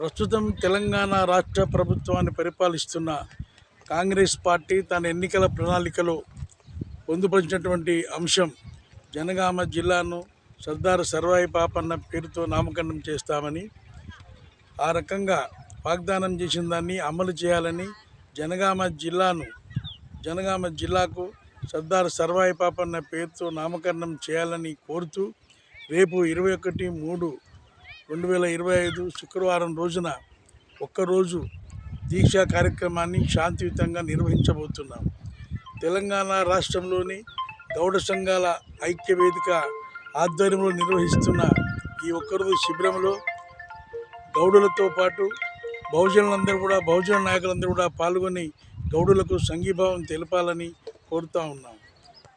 ప్రస్తుతం తెలంగాణ రాష్ట్ర ప్రభుత్వాన్ని పరిపాలిస్తున్న కాంగ్రెస్ పార్టీ తన ఎన్నికల ప్రణాళికలో పొందుపరిచినటువంటి అంశం జనగామ జిల్లాను సర్దార్ సర్వాయి పాపన్న పేరుతో నామకరణం చేస్తామని ఆ రకంగా వాగ్దానం చేసిన దాన్ని అమలు చేయాలని జనగామ జిల్లాను జనగామ జిల్లాకు సర్దార్ సర్వాయి పాపన్న పేరుతో నామకరణం చేయాలని కోరుతూ రేపు ఇరవై ఒకటి మూడు రెండు వేల ఇరవై ఐదు శుక్రవారం రోజున ఒక్కరోజు దీక్షా కార్యక్రమాన్ని శాంతియుతంగా నిర్వహించబోతున్నాం. తెలంగాణ రాష్ట్రంలోని గౌడ సంఘాల ఐక్య వేదిక ఆధ్వర్యంలో నిర్వహిస్తున్న ఈ ఒక్కరోజు శిబిరంలో గౌడులతో పాటు బహుజనులందరూ కూడా బహుజన నాయకులందరూ కూడా పాల్గొని గౌడులకు సంఘీభావం తెలపాలని కోరుతా ఉన్నాం.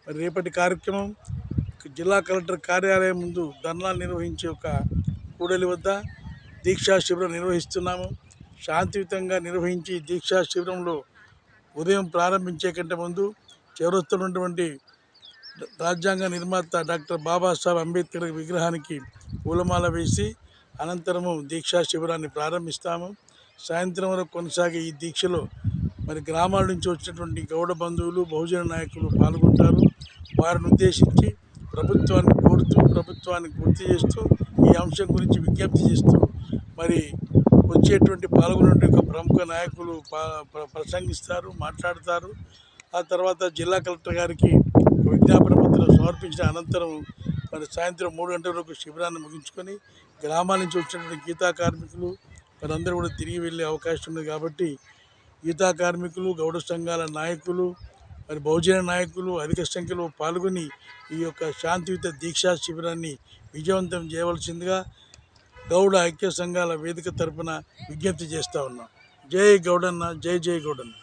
మరి రేపటి కార్యక్రమం జిల్లా కలెక్టర్ కార్యాలయం ముందు ధర్నా నిర్వహించే ఒక కూడలి వద్ద దీక్షా శిబిరం నిర్వహిస్తున్నాము. శాంతియుతంగా నిర్వహించి దీక్షా శిబిరంలో ఉదయం ప్రారంభించే కంటే ముందు చివరొస్తున్నటువంటి రాజ్యాంగ నిర్మాత డాక్టర్ బాబాసాహెబ్ అంబేద్కర్ విగ్రహానికి పూలమాల వేసి అనంతరము దీక్షా శిబిరాన్ని ప్రారంభిస్తాము. సాయంత్రం వరకు కొనసాగే ఈ దీక్షలో మరి గ్రామాల నుంచి వచ్చినటువంటి గౌడ బంధువులు బహుజన నాయకులు పాల్గొంటారు. వారిని ఉద్దేశించి ప్రభుత్వాన్ని కోరుతూ ప్రభుత్వాన్ని గుర్తు చేస్తూ ఈ అంశం గురించి విజ్ఞప్తి చేస్తూ మరి వచ్చేటువంటి పాల్గొనే ఒక ప్రముఖ నాయకులు ప్రసంగిస్తారు మాట్లాడతారు. ఆ తర్వాత జిల్లా కలెక్టర్ గారికి విజ్ఞాపన పత్రం సమర్పించిన అనంతరం మరి సాయంత్రం మూడు గంటల వరకు శిబిరాన్ని ముగించుకొని గ్రామాల నుంచి వచ్చినటువంటి గీతా కార్మికులు వారందరూ కూడా తిరిగి వెళ్ళే అవకాశం ఉంది కాబట్టి గీతా కార్మికులు గౌడ సంఘాల నాయకులు మరి బహుజన నాయకులు అధిక సంఖ్యలో పాల్గొని ఈ యొక్క శాంతియుత దీక్షా శిబిరాన్ని విజయవంతం చేయవలసిందిగా గౌడ ఐక్య సంఘాల వేదిక తరపున విజ్ఞప్తి చేస్తూ ఉన్నాం. జై గౌడన్న జై జై గౌడన్న.